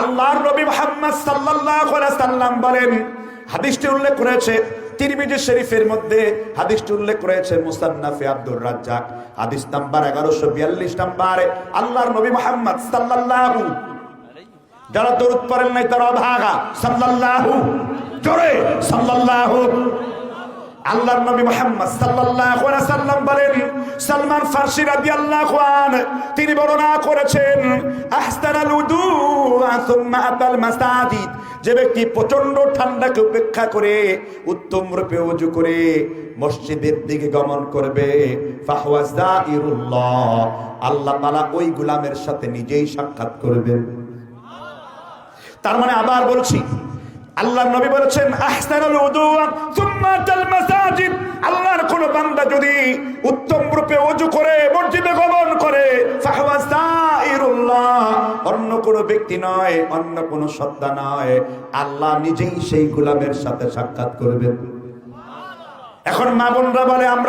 আল্লাহর নবী মুহাম্মদ সাল্লাল্লাহু আলাইহি সাল্লাম বলেন, হাদিসটি উল্লেখ করেছে তিরমিজি শরীফের মধ্যে, হাদিসটি উল্লেখ করেছে মুসান্নাফে আব্দুর রাজ্জাক। হাদিস নাম্বার 1142 নম্বরে আল্লাহর নবী মুহাম্মদ সাল্লাল্লাহু যারা দরুদ পড়েন নাই, তারা ভাগা সাল্লাল্লাহু, জোরে, সাল্লাল্লাহু। আল্লাহর নবী মুহাম্মদ সাল্লাল্লাহু আলাইহি সাল্লাম বলেন, সালমান ফারসি রাদিয়াল্লাহু আন তিনি বর্ণনা করেছেন, আহসানাল উদু যে ব্যক্তি প্রচণ্ড ঠান্ডাকে উপেক্ষা করে, উত্তম রূপে ওযু করে মসজিদের দিকে গমন করবে। আল্লাহ তাআলা ওই গোলামের সাথে নিজেই সাক্ষাৎ করবেন তার মানে আবার বলছি, আল্লাহ নবী বলেছেন তাল আল্লাহর কোন বান্দা যদি উত্তম রূপে ওযু করে মসজিদে অন্য কোনো ব্যক্তি নয়, অন্য কোনো সত্তা নয়। আল্লাহ নিজেই সেই গোলামের সাথে সাক্ষাৎ করবেন। এখন মা বোনরা বলে, আমরা